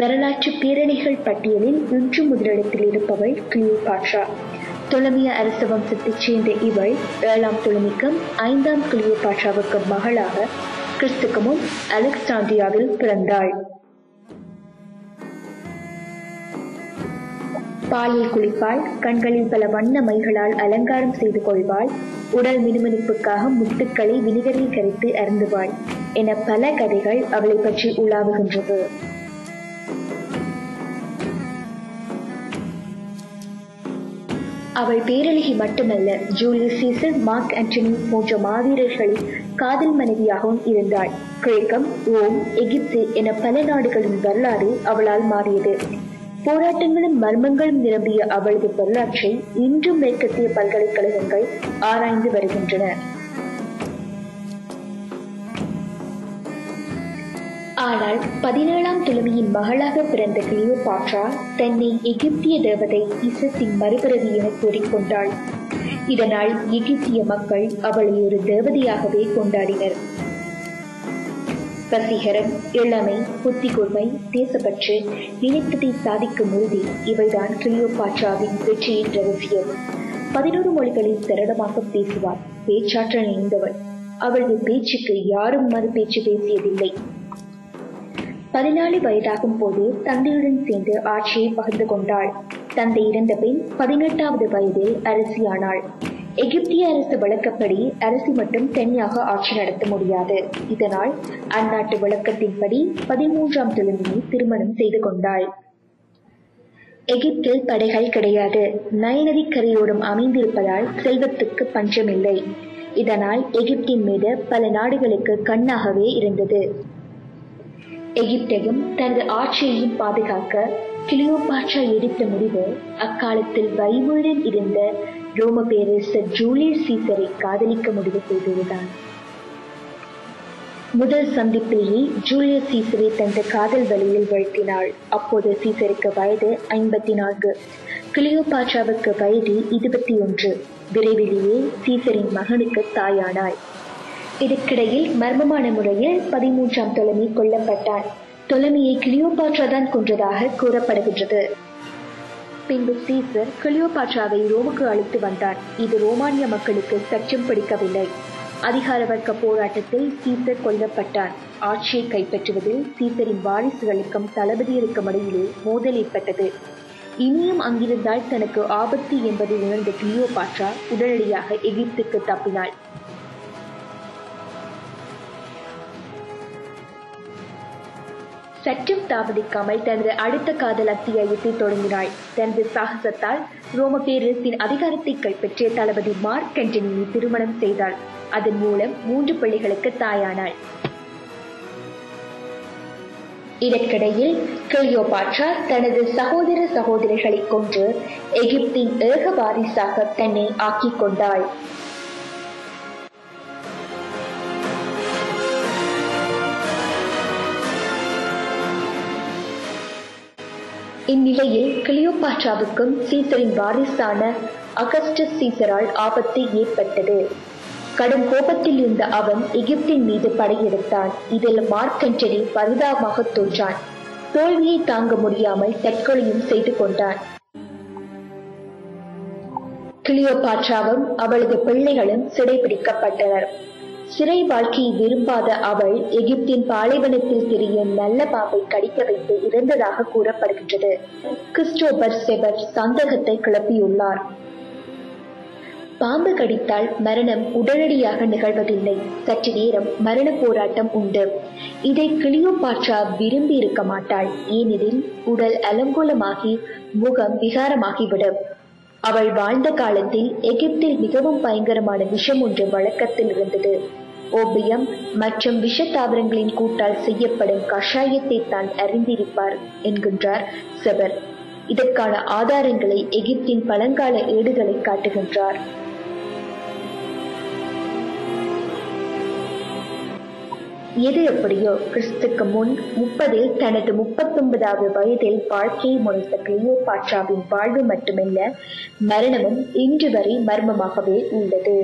வரலாற்று பேரணிகள் பட்டியலில் இன்று முதலிடத்தில் இருப்பவள் கிளியோபாட்ரா. தொலமிய அரச வம்சத்தைச் சேர்ந்த இவள் ஏழாம் தொலமிக்கும் ஐந்தாம் கிளியோபாட்ராவுக்கு மகளாக கிறிஸ்துக்கமும் அலெக்சாண்டியாவில் பிறந்தாள். பாலில் குளிப்பாள் கண்களில் பல வண்ண மைகளால் அலங்காரம் செய்து கொள்வாள் உடல் மினுமினுப்புக்காக முத்துக்களை வினிகரில் கரைத்து அருந்துவாள் என பல கதைகள் அவளை பற்றி உலாவுகின்றது. அவள் பேரழகி மட்டுமல்ல ஜூலியஸ் சீசர் மார்க் ஆண்டனி போன்ற மாவீரர்களின் காதல் மனைவியாகவும் இருந்தாள். கிரேக்கம் ரோம் எகிப்து என பல நாடுகளின் வரலாறு அவளால் மாறியது. போராட்டங்களும் மர்மங்களும் நிரம்பிய அவளது வரலாற்றை இன்றும் மேற்கத்திய பல்கலைக்கழகங்கள் ஆராய்ந்து வருகின்றன. ஆனால் பதினேழாம் துளமியின் மகளாக பிறந்த கிளியோபாட்ரா தன்னை எகிப்திய தேவதை இசத்தின் மறுபிறவி என கூறிக்கொண்டாள். இதனால் எகிப்திய மக்கள் அவளை ஒரு தேவதையாகவே கொண்டாடினர். வசீகரம் இளமை புத்தி கூர்மை தேசப்பற்று நினைத்ததை சாதிக்கும் உறுதி இவைதான் கிளியோபாட்ராவின் வெற்றியின் ரகசியம் பதினோரு மொழிகளில் சரளமாக பேசுவார் பேச்சாற்றல் நிறைந்தவள் அவளது பேச்சுக்கு யாரும் மறு பேச்சு பேசியதில்லை. பதினாலு வயதாகும் போது தந்தையுடன் சேர்ந்து ஆட்சியை பகிர்ந்து கொண்டாள். தந்தை இறந்த பின் பதினெட்டாவது வயதில் அரசியானாள். எகிப்திய அரசு வழக்கப்படி அரசி மட்டும் தனியாக ஆட்சி நடத்த முடியாது. இதனால் அந்நாட்டு வழக்கத்தின்படி பதிமூன்றாம் தொழுமையை திருமணம் செய்து கொண்டாள். எகிப்தில் படைகள் கிடையாது. நயநதி கரையோடும் அமைந்திருப்பதால் செல்வத்துக்கு பஞ்சமில்லை. இதனால் எகிப்தின் மீது பல நாடுகளுக்கு கண்ணாகவே இருந்தது. எகிப்தையும் தனது ஆட்சியையும் பாதுகாக்க கிளியோபாட்சா எடுத்த முடிவு அக்காலத்தில் வைமூரில் இருந்த ரோம பேரரசர் ஜூலியஸ் சீசரை காதலிக்க முடிவு செய்ததுதான் முதல் சந்திப்பிலேயே ஜூலியஸ் சீசரை தந்த காதல் வழியில் வழுத்தினாள். அப்போது சீசருக்கு வயது ஐம்பத்தி நான்கு கிளியோபாட்சாவுக்கு வயது இருபத்தி ஒன்று. விரைவிலேயே சீசரின் மகனுக்கு தாயானாள் இதற்கிடையில் மர்மமான முறையில் பதிமூன்றாம் தொலைமை கொல்லப்பட்டார் தொலைமையை கிளியோபாட்ரா தான் கொன்றதாக கூறப்படுகின்றது. பின்பு சீசர் கிளியோபாட்ராவை ரோமுக்கு அழைத்து வந்தார். இது ரோமானிய மக்களுக்கு சற்றும் பிடிக்கவில்லை. அதிகார வர்க்க போராட்டத்தில் சீசர் கொல்லப்பட்டார் ஆட்சியை கைப்பற்றுவதில் சீசரின் வாரிசுகளுக்கும் தளபதியருக்கும் இடையிலே மோதல் ஏற்பட்டது. இனியும் அங்கிருந்தால் தனக்கு ஆபத்து என்பதை உணர்ந்த கிளியோபாட்ரா உடனடியாக எகிப்துக்கு தப்பினாள். சற்றும் தாமதிக்காமல் தனது அடுத்த காதல் அத்தியாயத்தை தொடங்கினாள். தனது சாகசத்தால் ரோம பேரரசின் அதிகாரத்தை கைப்பற்றிய தளபதி மார்க் கண்டனியை திருமணம் செய்தாள். அதன் மூலம் மூன்று பிள்ளைகளுக்கு தாயானாள். இதற்கிடையில் கிளியோபாட்ரா தனது சகோதர சகோதரிகளை கொன்று எகிப்தின் ஏக வாரிசாக தன்னை ஆக்கிக் கொண்டாள். இந்நிலையில் கிளியோபாட்ராவுக்கும் சீசரின் வாரிசான அகஸ்டஸ் சீசரால் ஆபத்து ஏற்பட்டது. கடும் கோபத்தில் இருந்த அவன் எகிப்தின் மீது படையெடுத்தான். இதில் மார்க்கண்டனி பரிதாபமாக தோன்றான். தோல்வியை தாங்க முடியாமல் தற்கொலையும் செய்து கொண்டான். கிளியோபாட்ராவும் அவளது பிள்ளைகளும் சிறைபிடிக்கப்பட்டனர். சிறை வாழ்க்கையை விரும்பாத அவள் எகிப்தின் பாலைவனத்தில் திரியும் நல்ல பாம்பை கடிக்க வைத்து இறந்ததாக கூறப்படுகின்றது. கிறிஸ்டோபர் செபர் சந்தேகத்தை கிளப்பியுள்ளார். பாம்பு கடித்தால் மரணம் உடனடியாக நிகழ்வதில்லை. சற்று நேரம் மரண போராட்டம் உண்டு. இதை கிளியோபாட்ரா விரும்பி இருக்க மாட்டாள். ஏனெனில் உடல் அலங்கோலமாகி முகம் விகாரமாகிவிடும். அவள் வாழ்ந்த காலத்தில் எகிப்தில் மிகவும் பயங்கரமான விஷம் ஒன்று வழக்கத்தில் இருந்தது. ஓபியம் மற்றும் விஷ தாவரங்களின் கூட்டால் செய்யப்படும் கஷாயத்தை தான் அறிந்திருப்பார் என்கின்றார் செபர். இதற்கான ஆதாரங்களை எகிப்தின் பழங்கால ஏடுகளை காட்டுகின்றார். எது எப்படியோ கிறிஸ்துக்கு முன் முப்பதில் தனது முப்பத்தொன்பதாவது வயதில் வாழ்க்கையை முடித்த கிளியோபாட்ராவின் வாழ்வு மட்டுமல்ல மரணமும் இன்று வரை மர்மமாகவே உள்ளது.